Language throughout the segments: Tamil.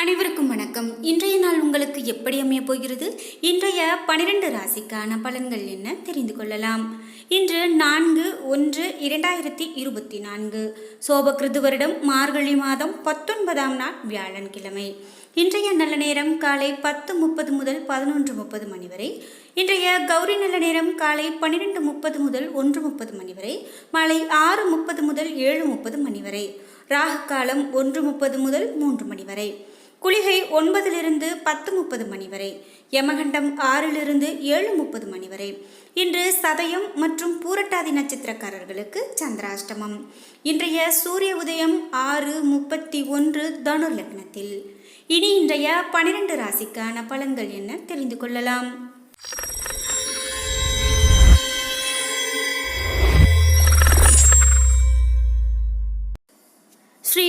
அனைவருக்கும் வணக்கம். இன்றைய நாள் உங்களுக்கு எப்படி அமையப் போகிறது? இன்றைய பனிரெண்டு ராசிக்கான பலன்கள் என்ன? தெரிந்து கொள்ளலாம். இன்று நான்கு ஒன்று இரண்டாயிரத்தி இருபத்தி நான்கு. சோபகிருது வருடம் மார்கழி மாதம் பத்தொன்பதாம் நாள் வியாழன்கிழமை. இன்றைய நல்ல நேரம் காலை பத்து முப்பது முதல் பதினொன்று முப்பது மணி வரை. இன்றைய கௌரி நல்ல நேரம் காலை பன்னிரெண்டு முப்பது முதல் ஒன்று முப்பது மணி வரை. மாலை ஆறு முப்பது முதல் ஏழு முப்பது மணி வரை. ராகு காலம் ஒன்று முப்பது முதல் மூன்று மணி வரை. குளிகை ஒன்பதிலிருந்து பத்து முப்பது மணி வரை யமகண்டம் ஆறிலிருந்து ஏழு முப்பது மணி வரை. இன்று சதயம் மற்றும் பூரட்டாதி நட்சத்திரக்காரர்களுக்கு சந்திராஷ்டமம். இன்றைய சூரிய உதயம் ஆறு முப்பத்தி ஒன்று தனுர் லக்னத்தில் இனி இன்றைய பனிரெண்டு ராசிக்கான பலன்கள் என்ன தெரிந்து கொள்ளலாம். ஸ்ரீ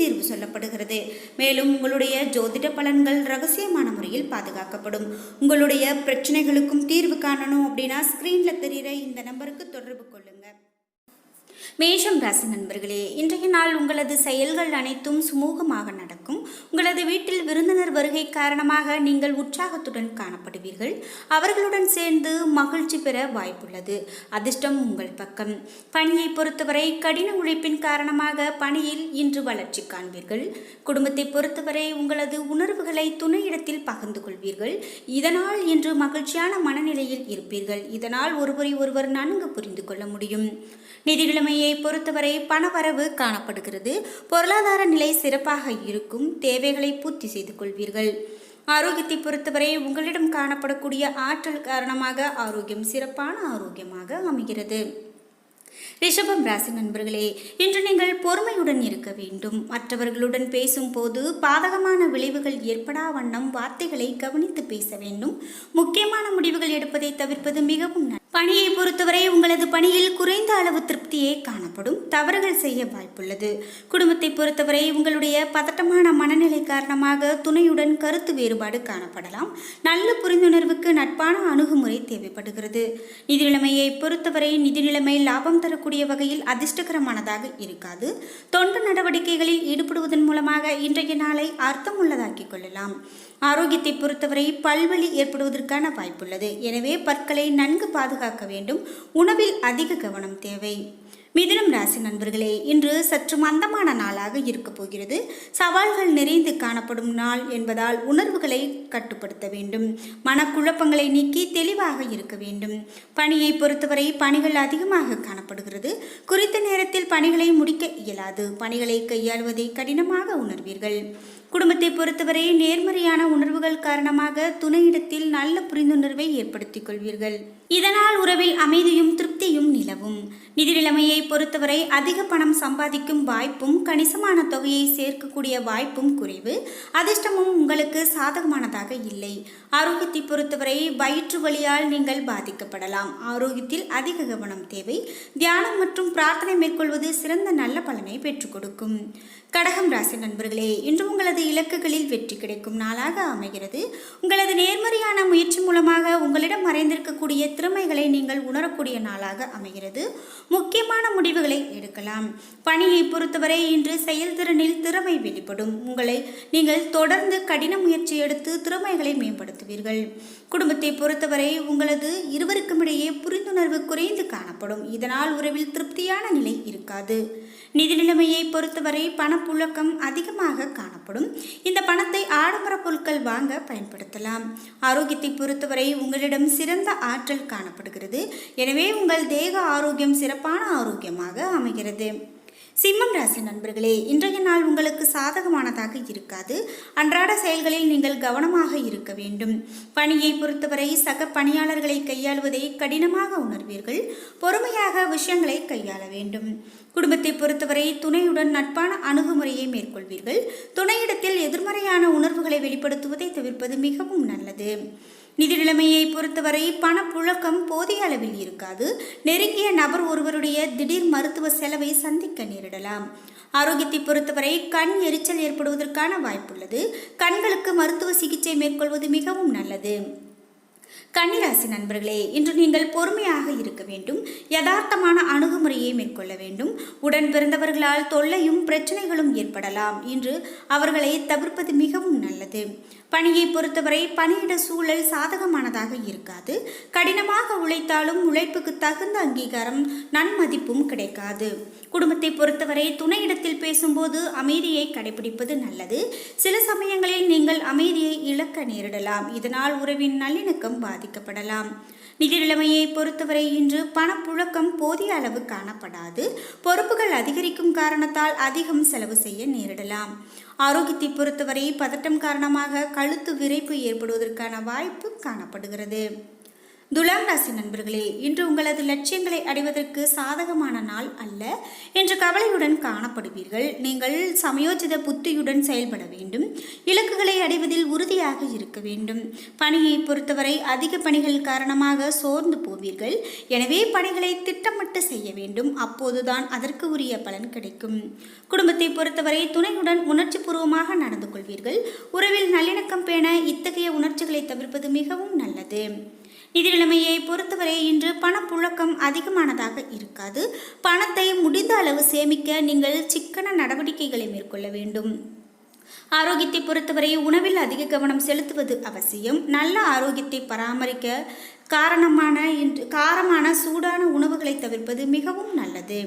தீர்வு சொல்லப்படுகிறது. மேலும் உங்களுடைய ஜோதிட பலன்கள் ரகசியமான முறையில் பாதுகாக்கப்படும். உங்களுடைய பிரச்சனைகளுக்கும் தீர்வு காணணும் அப்படின்னா ஸ்க்ரீனில் தெரிகிற இந்த நம்பருக்கு தொடர்பு கொள்ளுங்கள் மேஷம் ராசி நண்பர்களே இன்றைய நாள் உங்களது செயல்கள் அனைத்தும் சுமூகமாக நடக்கும். உங்களது வீட்டில் விருந்தினர் வருகை காரணமாக நீங்கள் உற்சாகத்துடன் காணப்படுவீர்கள். அவர்களுடன் சேர்ந்து மகிழ்ச்சி பெற வாய்ப்புள்ளது. அதிர்ஷ்டம் உங்கள் பக்கம். பணியை பொறுத்தவரை கடின உழைப்பின் காரணமாக பணியில் இன்று வளர்ச்சி காண்பீர்கள். குடும்பத்தை பொறுத்தவரை உங்களது உணர்வுகளை துணையிடத்தில் பகிர்ந்து கொள்வீர்கள். இதனால் இன்று மகிழ்ச்சியான மனநிலையில் இருப்பீர்கள். இதனால் ஒருவரை ஒருவர் நன்கு புரிந்து கொள்ள முடியும். நிதி ராசியை பொறுத்தவரை பணவரவு காணப்படுகிறது. பொருளாதார நிலை சிறப்பாக இருக்கும் தேவைகளை பூர்த்தி செய்து கொள்வீர்கள். ஆரோக்கியத்தை பொறுத்தவரை உங்களிடம் காணப்படக்கூடிய ஆற்றல் காரணமாக ஆரோக்கியம் சிறப்பான ஆரோக்கியமாக அமைகிறது. ரிஷபம் ராசி நண்பர்களே இன்று நீங்கள் பொறுமையுடன் இருக்க வேண்டும். மற்றவர்களுடன் பேசும்போது பாதகமான விளைவுகள் ஏற்படா வண்ணம் வார்த்தைகளை கவனித்து பேச வேண்டும். முக்கியமான முடிவுகள் எடுப்பதை தவிர்ப்பது மிகவும் பணியை பொறுத்தவரை உங்களது பணியில் குறைந்த அளவு திருப்தியே காணப்படும். தவறுகள் செய்ய வாய்ப்புள்ளது. குடும்பத்தை பொறுத்தவரை உங்களுடைய பதட்டமான மனநிலை காரணமாக துணையுடன் கருத்து வேறுபாடு காணப்படலாம். நல்ல புரிந்துணர்வுக்கு நட்பான அணுகுமுறை தேவைப்படுகிறது. நிதி நிலைமையை பொறுத்தவரை நிதி நிலைமை லாபம் தரக்கூடிய வகையில் அதிர்ஷ்டகரமானதாக இருக்காது. தொண்டு நடவடிக்கைகளில் ஈடுபடுவதன் மூலமாக இன்றைய நாளை அர்த்தமுள்ளதாக்கிக் கொள்ளலாம். ஆரோக்கியத்தை பொறுத்தவரை பல்வழி ஏற்படுவதற்கான வாய்ப்புள்ளது. எனவே பற்களை நன்கு பாதுகாக்க வேண்டும். உணவில் அதிக கவனம் தேவை. மிதுனம் ராசி நண்பர்களே இன்று சற்று மந்தமான நாளாக இருக்கப் போகிறது. சவால்கள் நிறைந்து காணப்படும் நாள் என்பதால் உணர்வுகளை கட்டுப்படுத்த வேண்டும். மனக்குழப்பங்களை நீக்கி தெளிவாக இருக்க வேண்டும். பணியை பொறுத்தவரை பணிகள் அதிகமாக காணப்படுகிறது. குறித்த நேரத்தில் பணிகளை முடிக்க இயலாது. பணிகளை கையாளுவதை கடினமாக உணர்வீர்கள். குடும்பத்தை பொறுத்தவரை நேர்மறையான உணர்வுகள் காரணமாக துணையிடத்தில் நல்ல புரிந்துணர்வை ஏற்படுத்திக் கொள்வீர்கள். இதனால் உறவில் அமைதியும் திருப்தியும் நிலவும். நிதி நிலைமையை பொறுத்தவரை அதிக பணம் சம்பாதிக்கும் வாய்ப்பும் கணிசமான தொகையை சேர்க்கக்கூடிய வாய்ப்பும் குறைவு. அதிர்ஷ்டமும் உங்களுக்கு சாதகமானதாக இல்லை. ஆரோக்கியத்தை பொறுத்தவரை வயிற்று வழியால் நீங்கள் பாதிக்கப்படலாம். ஆரோக்கியத்தில் அதிக கவனம் தேவை. தியானம் மற்றும் பிரார்த்தனை மேற்கொள்வது சிறந்த நல்ல பலனை பெற்றுக் கொடுக்கும். கடகம் ராசி நண்பர்களே இன்று உங்களது இலக்குகளில் வெற்றி கிடைக்கும் நாளாக அமைகிறது. உங்களது நேர்மறையான முயற்சி மூலமாக உங்களிடம் மறைந்திருக்கக்கூடிய திறமைகளை நீங்கள் உணரக்கூடிய நாளாக அமைகிறது. முக்கியமான முடிவுகளை எடுக்கலாம். பணியை பொறுத்தவரை இன்று செயல்திறனில் திறமை வெளிப்படும். உங்களை நீங்கள் தொடர்ந்து கடின முயற்சி எடுத்து திறமைகளை மேம்படுத்துவீர்கள். குடும்பத்தை பொறுத்தவரை உங்களது இருவருக்கும் இடையே புரிந்துணர்வு குறைந்து காணப்படும். இதனால் உறவில் திருப்தியான நிலை இருக்காது. நிதி நிலைமையை பொறுத்தவரை பணப்புழக்கம் அதிகமாக காணப்படும். இந்த பணத்தை ஆடம்பர பொருட்கள் வாங்க பயன்படுத்தலாம். ஆரோக்கியத்தை பொறுத்தவரை உங்களிடம் சிறந்த ஆற்றல் காணப்படுகிறது. எனவே உங்கள் தேக ஆரோக்கியம் சிறப்பான ஆரோக்கியமாக அமைகிறது. சிம்மம் ராசி நண்பர்களே இன்றைய நாள் உங்களுக்கு சாதகமானதாக இருக்காது. அன்றாட செயல்களில் நீங்கள் கவனமாக இருக்க வேண்டும். பணியை பொறுத்தவரை சக பணியாளர்களை கையாளுவதை கடினமாக உணர்வீர்கள். பொறுமையாக விஷயங்களை கையாள வேண்டும். குடும்பத்தை பொறுத்தவரை துணையுடன் நட்பான அணுகுமுறையை மேற்கொள்வீர்கள். துணையிடத்தில் எதிர்மறையான உணர்வுகளை வெளிப்படுத்துவதை தவிர்ப்பது மிகவும் நல்லது. நிதி நிலைமையை பொறுத்தவரை பணப்புழக்கம் போதிய அளவில் இருக்காது. நெருங்கிய நபர் ஒருவருடைய திடீர் மருத்துவ செலவை சந்திக்க நேரிடலாம். ஆரோக்கியத்தை பொறுத்தவரை கண் எரிச்சல் ஏற்படுவதற்கான வாய்ப்புள்ளது. கண்களுக்கு மருத்துவ சிகிச்சை மேற்கொள்வது மிகவும் நல்லது. கன்னிராசி நண்பர்களே இன்று நீங்கள் பொறுமையாக இருக்க வேண்டும். யதார்த்தமான அணுகுமுறையை மேற்கொள்ள வேண்டும். உடன் பிறந்தவர்களால் தொல்லையும் பிரச்சனைகளும் ஏற்படலாம். இன்று அவர்களை தவிர்ப்பது மிகவும் நல்லது. பணியை பொறுத்தவரை பணியிட சூழல் சாதகமானதாக இருக்காது. கடினமாக உழைத்தாலும் உழைப்புக்கு தகுந்த அங்கீகாரம் நன்மதிப்பும் கிடைக்காது. குடும்பத்தை பொறுத்தவரை துணையிடத்தில் பேசும்போது அமைதியை கடைபிடிப்பது நல்லது. சில சமயங்களில் நீங்கள் அமைதியை இழக்க நேரிடலாம். இதனால் உறவின் நல்லிணக்கம் பாதிக்கப்படலாம். நிதிநிலைமையை பொறுத்தவரை இன்று பணப்புழக்கம் போதிய அளவு காணப்படாது. பொறுப்புகள் அதிகரிக்கும் காரணத்தால் அதிகம் செலவு செய்ய நேரிடலாம். ஆரோக்கியத்தை பொறுத்தவரை பதட்டம் காரணமாக கழுத்து விரைப்பு ஏற்படுவதற்கான வாய்ப்பு காணப்படுகிறது. துலாம் ராசி நண்பர்களே இன்று உங்களது லட்சியங்களை அடைவதற்கு சாதகமான நாள் அல்ல என்று கவலையுடன் காணப்படுவீர்கள். நீங்கள் சமயோஜித புத்தியுடன் செயல்பட வேண்டும். இலக்குகளை அடைவதில் உறுதியாக இருக்க வேண்டும். பணியை பொறுத்தவரை அதிக பணிகள் காரணமாக சோர்ந்து போவீர்கள். எனவே பணிகளை திட்டமிட்டு செய்ய வேண்டும். அப்போதுதான் அதற்கு உரிய பலன் கிடைக்கும். குடும்பத்தை பொறுத்தவரை துணையுடன் உணர்ச்சி பூர்வமாக நடந்து கொள்வீர்கள். உறவில் நல்லிணக்கம் பேண இத்தகைய உணர்ச்சிகளை தவிர்ப்பது மிகவும் நல்லது. நிதிநிலைமையை பொறுத்தவரை இன்று பணப்புழக்கம் அதிகமானதாக இருக்காது. பணத்தை முடிந்த அளவு சேமிக்க நீங்கள் சிக்கன நடவடிக்கைகளை மேற்கொள்ள வேண்டும். ஆரோக்கியத்தை பொறுத்தவரை உணவில் அதிக கவனம் செலுத்துவது அவசியம். நல்ல ஆரோக்கியத்தை பராமரிக்க காரணமான இன்று காரமான சூடான உணவுகளை தவிர்ப்பது மிகவும் நல்லது.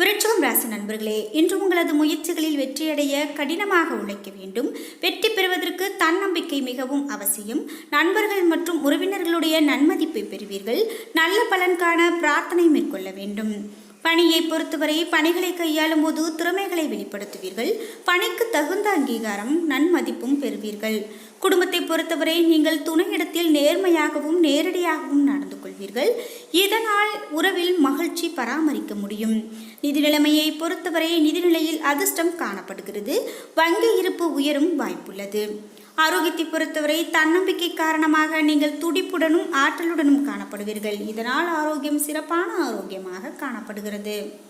விருட்சகம் ராசி நண்பர்களே இன்று உங்களது முயற்சிகளில் வெற்றியடைய கடினமாக உழைக்க வேண்டும். வெற்றி பெறுவதற்கு தன்னம்பிக்கை மிகவும் அவசியம். நண்பர்கள் மற்றும் உறவினர்களுடைய நன்மதிப்பை பெறுவீர்கள். நல்ல பலன் காண பிரார்த்தனை மேற்கொள்ள வேண்டும். பணியை பொறுத்தவரை பணிகளை கையாளும் போது திறமைகளை வெளிப்படுத்துவீர்கள். பணிக்கு தகுந்த அங்கீகாரம் நன்மதிப்பும் பெறுவீர்கள். குடும்பத்தை பொறுத்தவரை நீங்கள் துணையிடத்தில் நேர்மையாகவும் நேரடியாகவும் நடந்து கொள்வீர்கள். இதனால் உறவில் மகிழ்ச்சி பராமரிக்க முடியும். நிதி நிலைமையை பொறுத்தவரை நிதிநிலையில் அதிர்ஷ்டம் காணப்படுகிறது. வங்கி இருப்பு உயரும் வாய்ப்புள்ளது. ஆரோக்கியத்தை பொறுத்தவரை தன்னம்பிக்கை காரணமாக நீங்கள் துடிப்புடனும் ஆற்றலுடனும் காணப்படுவீர்கள். இதனால் ஆரோக்கியம் சிறப்பான ஆரோக்கியமாக காணப்படுகிறது.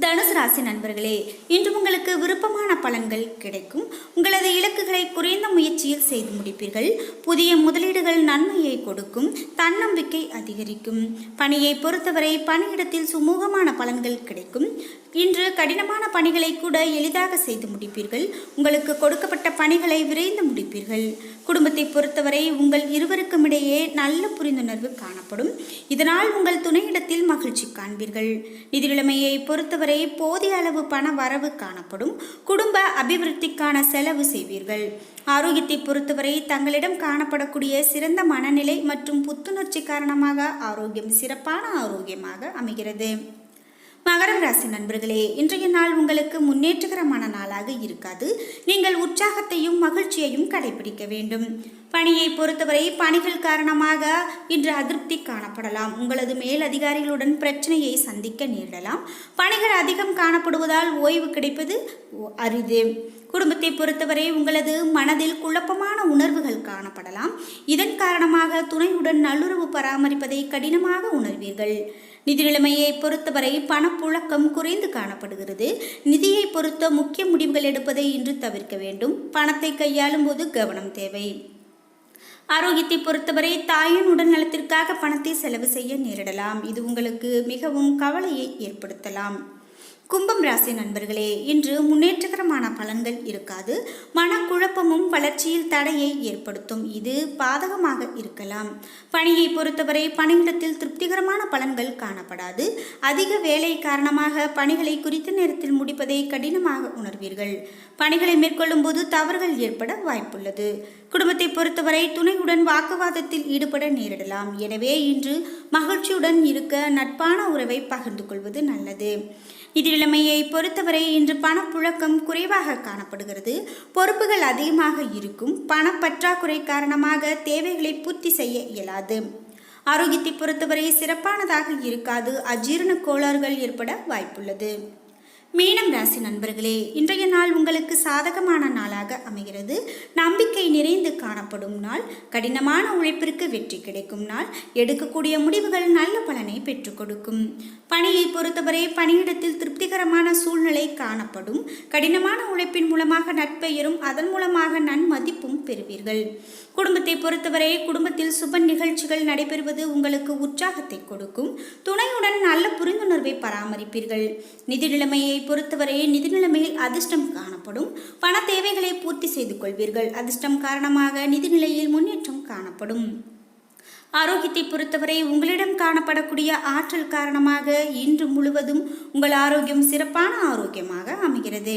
தனுசு ராசி நண்பர்களே இன்று உங்களுக்கு விருப்பமான பலன்கள் கிடைக்கும். உங்களது இலக்குகளை குறைந்த முயற்சியில் செய்து முடிப்பீர்கள். புதிய முதலீடுகள் நன்மையை கொடுக்கும். தன்னம்பிக்கை அதிகரிக்கும். பணியை பொறுத்தவரை பணியிடத்தில் சுமூகமான பலன்கள் கிடைக்கும். இன்று கடினமான பணிகளை கூட எளிதாக செய்து முடிப்பீர்கள். உங்களுக்கு கொடுக்கப்பட்ட பணிகளை விரைந்து முடிப்பீர்கள். குடும்பத்தை பொறுத்தவரை உங்கள் இருவருக்கும் இடையே நல்ல புரிந்துணர்வு காணப்படும். இதனால் உங்கள் துணையிடத்தில் மகிழ்ச்சி காண்பீர்கள். நிதி நிலைமையை பொறுத்தவரை போதிய அளவு பண வரவு காணப்படும். குடும்ப அபிவிருத்திக்கான செலவு செய்வீர்கள். ஆரோக்கியத்தை பொறுத்தவரை தங்களிடம் காணப்படக்கூடிய சிறந்த மனநிலை மற்றும் புத்துணர்ச்சி காரணமாக ஆரோக்கியம் சிறப்பான ஆரோக்கியமாக அமைகிறது. மகரம் ராசி நண்பர்களே இன்றைய நாள் உங்களுக்கு முன்னேற்றகரமான நாளாக இருக்காது. நீங்கள் உற்சாகத்தையும் மகிழ்ச்சியையும் கடைபிடிக்க வேண்டும். பணியை பொறுத்தவரை பணிகள் காரணமாக இன்று அதிருப்தி காணப்படலாம். உங்களது மேல் அதிகாரிகளுடன் பிரச்சனையை சந்திக்க நேரிடலாம். பணிகள் அதிகம் காணப்படுவதால் ஓய்வு கிடைப்பது அரிது. குடும்பத்தை பொறுத்தவரை உங்களது மனதில் குழப்பமான உணர்வுகள் காணப்படலாம். இதன் காரணமாக துணையுடன் நல்லுறவு பராமரிப்பதை கடினமாக உணர்வீர்கள். நிதி நிலைமையை பொறுத்தவரை பணப்புழக்கம் குறைந்து காணப்படுகிறது. நிதியை பொறுத்த முக்கிய முடிவுகள் எடுப்பதை இன்று தவிர்க்க வேண்டும். பணத்தை கையாளும் போது கவனம் தேவை. ஆரோக்கியத்தை பொறுத்தவரை தாயின் உடல் நலத்திற்காக பணத்தை செலவு செய்ய நேரிடலாம். இது உங்களுக்கு மிகவும் கவலையை ஏற்படுத்தலாம். கும்பம் ராசி நண்பர்களே இன்று முன்னேற்றகரமான பலன்கள் இருக்காது. மனக்குழப்பமும் வளர்ச்சியில் தடையை ஏற்படுத்தும். இது பாதகமாக இருக்கலாம். பணியை பொறுத்தவரை பணியிடத்தில் திருப்திகரமான பலன்கள் காணப்படாது. அதிக வேலை காரணமாக பணிகளை குறித்த நேரத்தில் முடிப்பதை கடினமாக உணர்வீர்கள். பணிகளை மேற்கொள்ளும் போது தவறுகள் ஏற்பட வாய்ப்புள்ளது. குடும்பத்தை பொறுத்தவரை துணையுடன் வாக்குவாதத்தில் ஈடுபட நேரிடலாம். எனவே இன்று மகிழ்ச்சியுடன் இருக்க நட்பான உறவை பகிர்ந்து கொள்வது நல்லது. நிதி பொறுத்தவரை இன்று பணப்புழக்கம் குறைவாக காணப்படுகிறது. பொறுப்புகள் அதிகமாக இருக்கும். பணப்பற்றாக்குறை காரணமாக தேவைகளை பூர்த்தி செய்ய இயலாது. ஆரோக்கியத்தை பொறுத்தவரை சிறப்பானதாக இருக்காது. அஜீரண கோளாறுகள் ஏற்பட வாய்ப்புள்ளது. மீனம் ராசி நண்பர்களே இன்றைய நாள் உங்களுக்கு சாதகமான நாளாக அமைகிறது. நம்பிக்கை நிறைந்து காணப்படும் நாள். கடினமான உழைப்பிற்கு வெற்றி கிடைக்கும் நாள். எடுக்கக்கூடிய முடிவுகள் நல்ல பலனை பெற்றுக் கொடுக்கும். பணியை பொறுத்தவரை பணியிடத்தில் திருப்திகரமான சூழ்நிலை காணப்படும். கடினமான உழைப்பின் மூலமாக நட்பெயரும் அதன் மூலமாக நன்மதிப்பும் பெறுவீர்கள். குடும்பத்தை பொறுத்தவரை குடும்பத்தில் சுப நிகழ்ச்சிகள் நடைபெறுவது உங்களுக்கு உற்சாகத்தை கொடுக்கும். துணையுடன் நல்ல புரிந்துணர்வை பராமரிப்பீர்கள். நிதி நிலைமையை பொறுத்தவரை நிதி நிலைமையில் அதிர்ஷ்டம் காணப்படும். பண தேவைகளை பூர்த்தி செய்து கொள்வீர்கள். அதிர்ஷ்டம் காரணமாக நிதி நிலையில் முன்னேற்றம் காணப்படும். ஆரோக்கியத்தை பொறுத்தவரை உங்களிடம் காணப்படக்கூடிய ஆற்றல் காரணமாக இன்று முழுவதும் உங்கள் ஆரோக்கியம் சிறப்பான ஆரோக்கியமாக அமைகிறது.